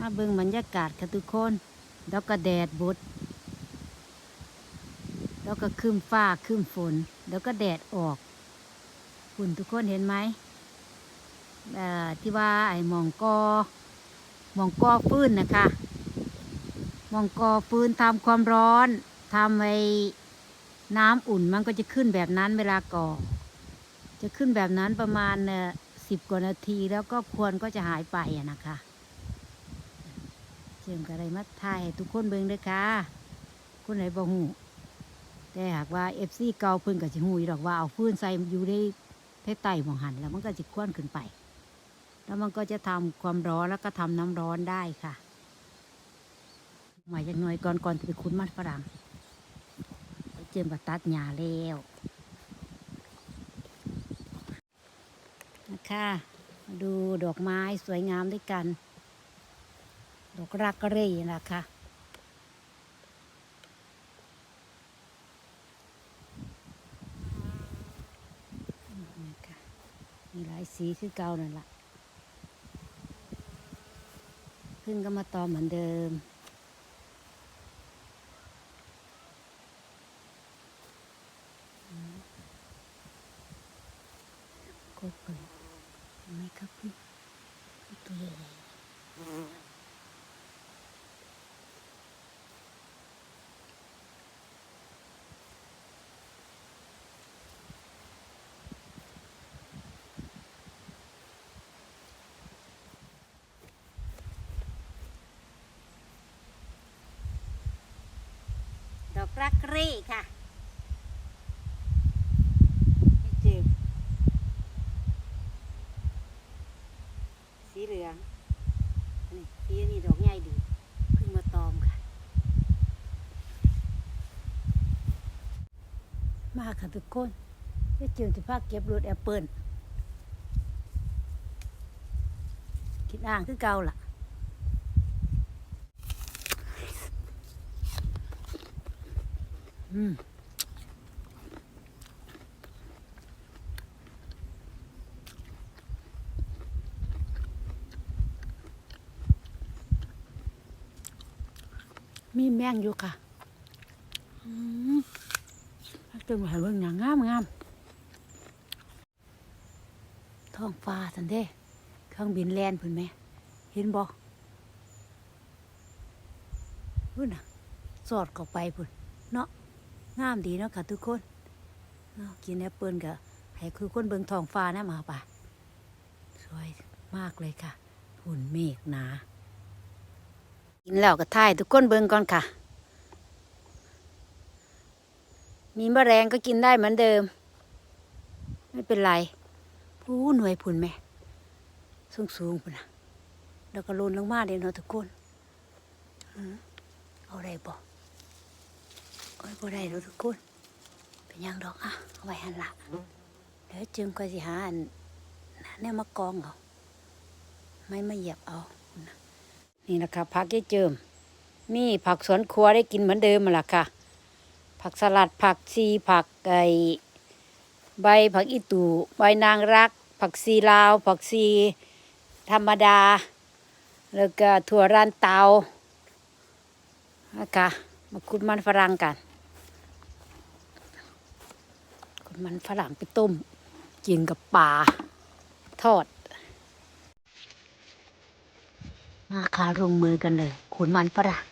มาเบิ่งบรรยากาศค่ะทุกคนแล้วก็แดดบดแล้วก็ครึ้มฟ้าครึ้มฝน แล้วก็แดดออกฝุ่นทุกคนเห็นไหมเอ่อที่ว่าไอ้หมองกอหมองกอฟื้นนะคะหมองกอฟื้นทำความร้อนทำไอ้น้ำอุ่นมันก็จะขึ้นแบบนั้นเวลาก่อ จะขึ้นแบบนั้นประมาณสิบกว่านาทีแล้วก็ควนก็จะหายไปนะคะ เจิมกระไรมาถ่ายให้ทุกคนเบิ่งเด้วยค่ะคนไหนบ่หูแต่หากว่าเอฟซีเก่าเพิ่นก็สิหูอยู่ดอกว่าเอาฟืนใส่อยู่ในใต้ไต่หมองหันแล้วมันก็จะควนขึ้นไป แล้วมันก็จะทำความร้อนแล้วก็ทำน้ำร้อนได้ค่ะหมายจากหน่อยก่อนก่อนจะไปคุ้นมัดฝรั่งเจิมกับตัดหญ้าแล้วนะคะมาดูดอกไม้สวยงามด้วยกัน ดอกรักกระเรยนะคะ มีหลายสีคือเก่านั่นละ ขึ้นก็มาต่อเหมือนเดิม กดเลยเห็นไหมครับพี่ตัวใหญ่ดอก รักเร่ค่ะไม่เจอสีเหลือง นี่สีอันนี้ดอกใหญ่ดีเพิ่งมาตอมค่ะ มาค่ะทุกคนได้เจอที่ภาคเก็บรถแอปเปิลคิดอ่างคือเก่าล่ะ มีแมงอยู่ค่ะอืมตึงหายเบิ่งอย่างงามงามท้องฟ้าสันเด้ เครื่องบินแลนพุ่นไหม เห็นบ่พุ่นน่ะ สอดเข้าไปพุ่นเนาะ งามดีเนาะค่ะทุกคนเนาะกินแอปเปิลก็ให้คือคนเบิงทองฟ้านะมาป่ะสวยมากเลยค่ะ หุ่นเมฆหนา กินแล้วก็ถ่ายทุกคนเบิงก่อนค่ะ มีมะแรงก็กินได้เหมือนเดิม ไม่เป็นไรผู้หน่วยพุ่นแม่สูงสูงๆพุ่นนะแล้วก็โลนลงมาเดี๋ยวเนาะทุกคนอืมเอาได้บ่ โอ้ยบ่ได้แล้วทุกคนเป็นยังดอกอะเอาไว้หันละเดี๋ยวจึงก็สิหาอันเนี่ยมากองเอาไม่มาเหยียบเอา นี่นะคะผักยายเจิม มีผักสวนครัวได้กินเหมือนเดิมมาละค่ะ ผักสลัดผักชีผักไก่ใบผักอีตูใบนางรัก ผักชีลาว ผักชีธรรมดา แล้วก็ถั่วรันเตานะคะมาคุดมันฝรั่งกันคุด มันฝรั่งไปต้ม กินกับปลาทอด มาค่ะลงมือกันเลยขุนมันฝรั่ง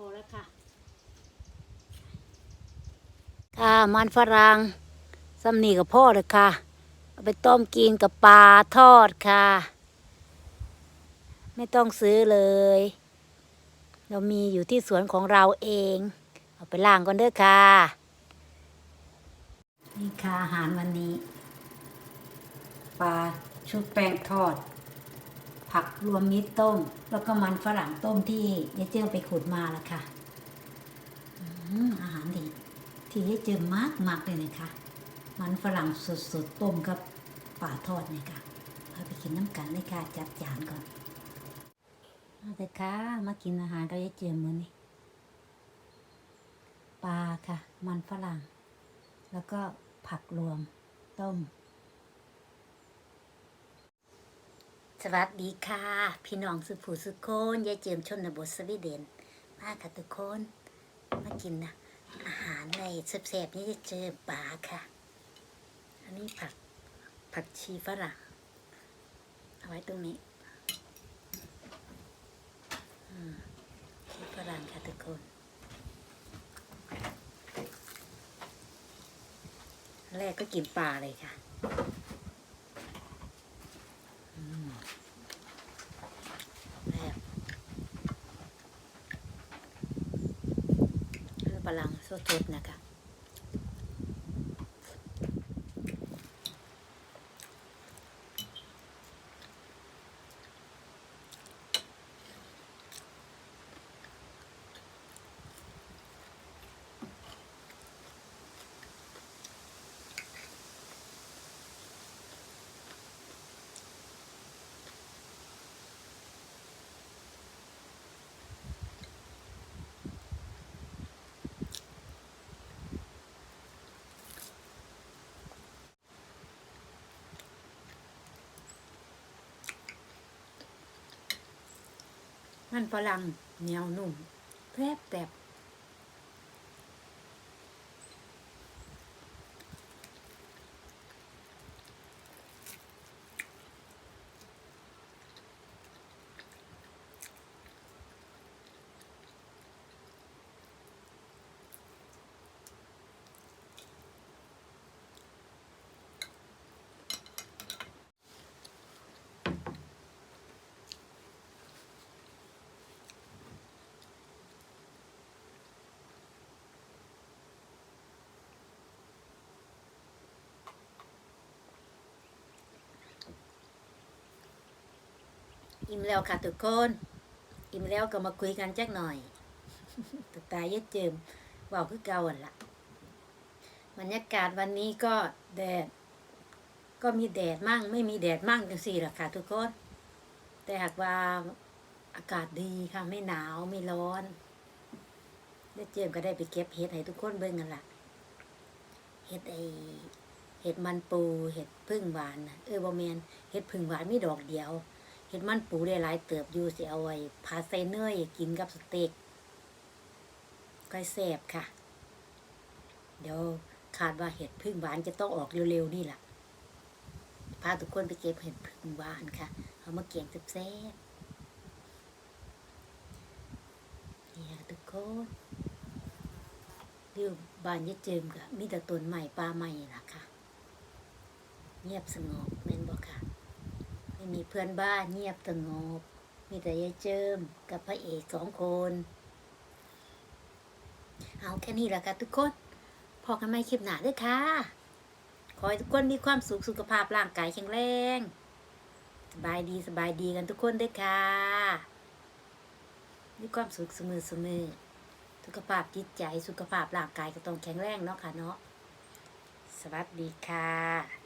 พอแล้วค่ะ ค่ะมันฝรั่งซ้ำนี่กับพ่อเลยค่ะ เอาไปต้มกินกับปลาทอดค่ะ ไม่ต้องซื้อเลย เรามีอยู่ที่สวนของเราเอง เอาไปล่างก่อนเด้อค่ะ นี่ค่ะอาหารวันนี้ ปลาชุบแป้งทอด ผักรวมมิตรต้ม แล้วก็มันฝรั่งต้มที่ยายเจ้าไปขุดมาล้วค่ะอืมอาหารดีที่ยายเจอมากมากเลยนะคะมันฝรั่งสดๆต้มกับปลาทอดเนี่ยค่ะเอาไปกินน้ำกันเลยค่ะจัดจานก่อนเอาเถอะค่ะมากินอาหารกับยายเจอมื้อนี้ปลาค่ะ มันฝรั่ง แล้วก็ผักรวมต้ม สวัสดีค่ะ พี่น้องสุผูสุโคนยายเจิมชนบทสวีเดนมาค่ะทุกคนมากินนะอาหารในแซ่บๆนี่จะเจอปลาค่ะ อันนี้ผักผักชีฝรั่งเอาไว้ตรงนี้ชีฝรั่งค่ะทุกคน แรกก็กินปลาเลยค่ะ แบบ คือพลังสดๆนะคะ มันฝรั่งเหนียวนุ่มแพรบแตบ อิ่มแล้วค่ะทุกคน อิ่มแล้วก็มาคุยกันจักหน่อยตาตาเยยดเจิมเว่าคือเก่าหั่นละบรรยากาศวันนี้ก็แดด ก็มีแดดมั่ง ไม่มีแดดมั่งจังสี่หรอกค่ะทุกคน แต่หากว่าอากาศดีค่ะไม่หนาวไม่ร้อนยดเจิมก็ได้ไปเก็บเห็ดให้ทุกคนเบิ่งกันละเห็ดไอเห็ดมันปูเห็ดพึ่งหวานนะเออบอแมนเห็ดพึ่งหวานมีดอกเดียว เห็ดมันปูได้หลายเติบอยู่สิเอาไว้พาใส่เนยกินกับสเต็กก็แซ่บค่ะ เดี๋ยวคาดว่าเห็ดพึ่งหวานจะต้องออกเร็วๆนี่แหละพาทุกคนไปเก็บเห็ดพึ่งหวานค่ะ เอามาเกี่ยงแซ่บๆนี่ค่ะทุกคนเดี๋ยวบ้านยายเจิมกับมีแต่ต้นใหม่ปลาใหม่ล่ะค่ะ เงียบสงบแม่น มีเพื่อนบ้านเงียบสงบ มีแต่ยายเจิมกับพระเอกสองคน เอาแค่นี้แหละค่ะทุกคน พอกันไม่คลิปหนาด้วยค่ะ ขอให้ทุกคนมีความสุขสุขภาพร่างกายแข็งแรง สบายดีสบายดีกันทุกคนด้วยค่ะ มีความสุขเสมอเสมอสุขภาพจิตใจสุขภาพร่างกายก็ต้องแข็งแรงเนาะค่ะเนาะ สวัสดีค่ะ